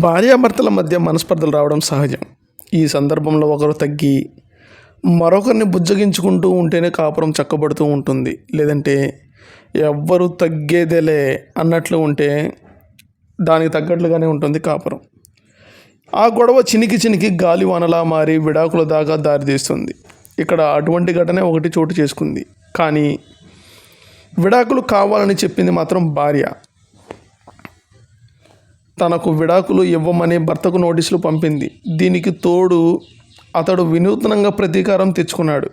భార్యాభర్తల మధ్య మనస్పర్ధలు రావడం సహజం. ఈ సందర్భంలో ఒకరు తగ్గి మరొకరిని బుజ్జగించుకుంటూ ఉంటేనే కాపురం చక్కబడుతూ ఉంటుంది. లేదంటే ఎవ్వరు తగ్గేదేలే అన్నట్లు ఉంటే దానికి తగ్గట్లుగానే ఉంటుంది కాపురం. ఆ గొడవ చినికి చినికి గాలివానలా మారి విడాకుల దాకా దారితీస్తుంది ఇక్కడ అటువంటి ఘటన ఒకటి చోటు చేసుకుంది. కానీ విడాకులు కావాలని చెప్పింది మాత్రం భార్య. తనకు విడాకులు ఇవ్వమని భర్తకు నోటీసులు పంపింది. దీనికి తోడు అతడు వినూత్నంగా ప్రతీకారం తెచ్చుకున్నాడు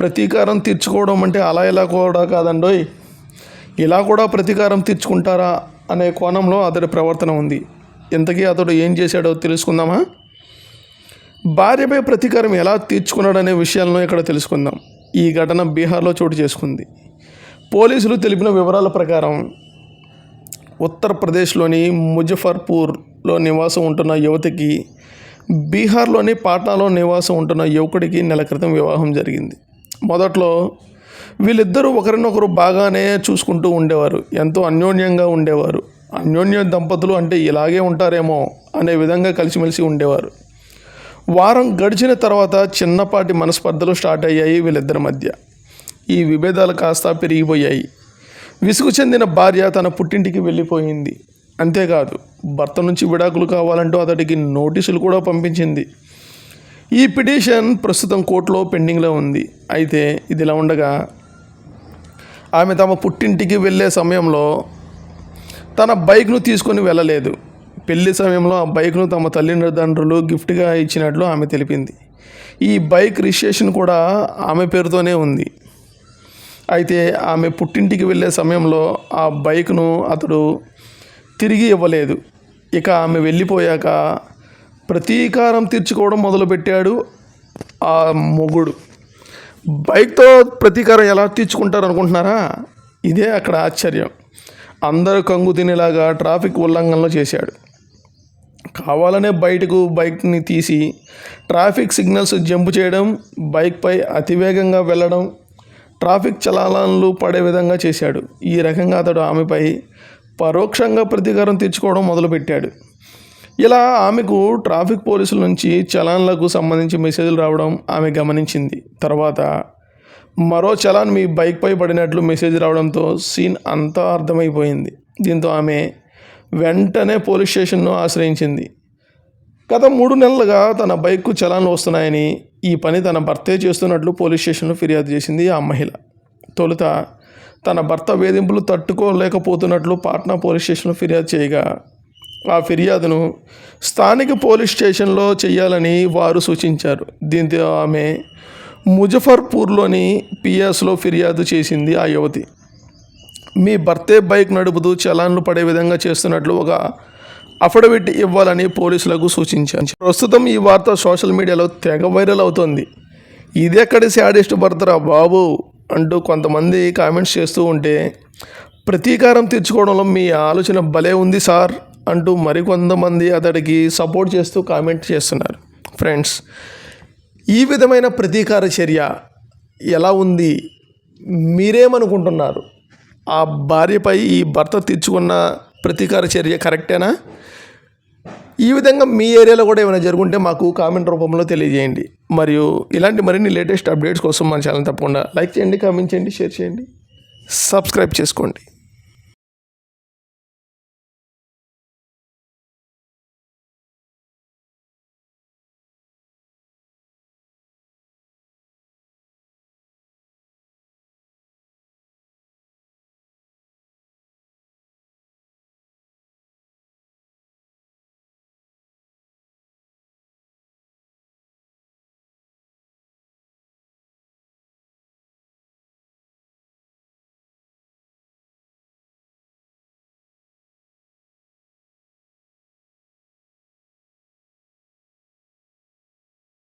ప్రతీకారం తీర్చుకోవడం అంటే అలా ఇలా కూడా కాదండోయ్. ఇలా కూడా ప్రతీకారం తీర్చుకుంటారా అనే కోణంలో అతడి ప్రవర్తన ఉంది. ఇంతకీ అతడు ఏం చేశాడో తెలుసుకుందామా? భార్యపై ప్రతీకారం ఎలా తీర్చుకున్నాడనే విషయాలను ఇక్కడ తెలుసుకుందాం. ఈ ఘటన బీహార్లో చోటు చేసుకుంది. పోలీసులు తెలిపిన వివరాల ప్రకారం ఉత్తరప్రదేశ్లోని ముజఫర్పూర్లో నివాసం ఉంటున్న యువతికి బీహార్లోని పాట్నాలో నివాసం ఉంటున్న యువకుడికి నెల క్రితం వివాహం జరిగింది. మొదట్లో వీళ్ళిద్దరూ ఒకరినొకరు బాగానే చూసుకుంటూ ఉండేవారు. ఎంతో అన్యోన్యంగా ఉండేవారు. అన్యోన్య దంపతులు అంటే ఇలాగే ఉంటారేమో అనే విధంగా కలిసిమెలిసి ఉండేవారు. వారం గడిచిన తర్వాత చిన్నపాటి మనస్పర్ధలు స్టార్ట్ అయ్యాయి వీళ్ళిద్దరి మధ్య. ఈ విభేదాలు కాస్త పెరిగిపోయాయి. విసుగు చెందిన భార్య తన పుట్టింటికి వెళ్ళిపోయింది. అంతేకాదు భర్త నుంచి విడాకులు కావాలంటూ అతడికి నోటీసులు కూడా పంపించింది. ఈ పిటిషన్ ప్రస్తుతం కోర్టులో పెండింగ్లో ఉంది. అయితే ఇదిలా ఉండగా ఆమె తమ పుట్టింటికి వెళ్ళే సమయంలో తన బైక్ను తీసుకొని వెళ్ళలేదు. పెళ్ళి సమయంలో ఆ బైక్ను తమ తల్లిదండ్రులు గిఫ్ట్గా ఇచ్చినట్లు ఆమె తెలిపింది. ఈ బైక్ రిజిస్ట్రేషన్ కూడా ఆమె పేరుతోనే ఉంది. అయితే ఆమె పుట్టింటికి వెళ్ళే సమయంలో ఆ బైక్ను అతడు తిరిగి ఇవ్వలేదు. ఇక ఆమె వెళ్ళిపోయాక ప్రతీకారం తీర్చుకోవడం మొదలుపెట్టాడు ఆ మొగుడు. బైక్తో ప్రతీకారం ఎలా తీర్చుకుంటారు అనుకుంటున్నారా ఇదే అక్కడ ఆశ్చర్యం. అందరూ కంగు తినేలాగా ట్రాఫిక్ ఉల్లంఘనలు చేశాడు. కావాలనే బయటకు బైక్ని తీసి ట్రాఫిక్ సిగ్నల్స్ జంప్ చేయడం బైక్పై అతివేగంగా వెళ్ళడం ట్రాఫిక్ చలానాలు పడే విధంగా చేశాడు. ఈ రకంగా అతడు ఆమెపై పరోక్షంగా ప్రతీకారం తీర్చుకోవడం మొదలుపెట్టాడు. ఇలా ఆమెకు ట్రాఫిక్ పోలీసుల నుంచి చలాన్లకు సంబంధించి మెసేజ్లు రావడం ఆమె గమనించింది. తర్వాత మరో చలాన్ మీ బైక్పై పడినట్లు మెసేజ్ రావడంతో సీన్ అంతా అర్థమైపోయింది. దీంతో ఆమె వెంటనే పోలీస్ స్టేషన్ను ఆశ్రయించింది. గత మూడు నెలలుగా తన బైక్కు చలాన్లు వస్తున్నాయని ఈ పని తన భర్తే చేస్తున్నట్లు పోలీస్ స్టేషన్లో ఫిర్యాదు చేసింది ఆ మహిళ. తొలుత తన భర్త వేధింపులు తట్టుకోలేకపోతున్నట్లు పాట్నా పోలీస్ స్టేషన్లో ఫిర్యాదు చేయగా ఆ ఫిర్యాదును స్థానిక పోలీస్ స్టేషన్లో చేయాలని వారు సూచించారు. దీంతో ఆమె ముజఫర్పూర్లోని పిఎస్లో ఫిర్యాదు చేసింది ఆ యువతి. మీ భర్తే బైక్ నడుపుతూ చలాన్లు పడే విధంగా చేస్తున్నట్లు ఒక అఫిడవిట్ ఇవ్వాలని పోలీసులకు సూచించాను ప్రస్తుతం ఈ వార్త సోషల్ మీడియాలో తెగ వైరల్ అవుతోంది. ఇదెక్కడి శాడిస్ట్ భర్తరా బాబు అంటూ కొంతమంది కామెంట్స్ చేస్తూ ఉంటే ప్రతీకారం తీర్చుకోవడంలో మీ ఆలోచన భలే ఉంది సార్ అంటూ మరికొంతమంది అతడికి సపోర్ట్ చేస్తూ కామెంట్ చేస్తున్నారు. ఫ్రెండ్స్ ఈ విధమైన ప్రతీకార చర్య ఎలా ఉంది? మీరేమనుకుంటున్నారు? ఆ భార్యపై ఈ భర్త తీర్చుకున్న ప్రతీకార చర్య కరెక్టేనా? ఈ విధంగా మీ ఏరియాలో కూడా ఏమైనా జరుగుంటే మాకు కామెంట్ రూపంలో తెలియజేయండి. మరియు ఇలాంటి మరిన్ని లేటెస్ట్ అప్డేట్స్ కోసం మన ఛానల్ తప్పకుండా లైక్ చేయండి కామెంట్ చేయండి షేర్ చేయండి సబ్స్క్రైబ్ చేసుకోండి.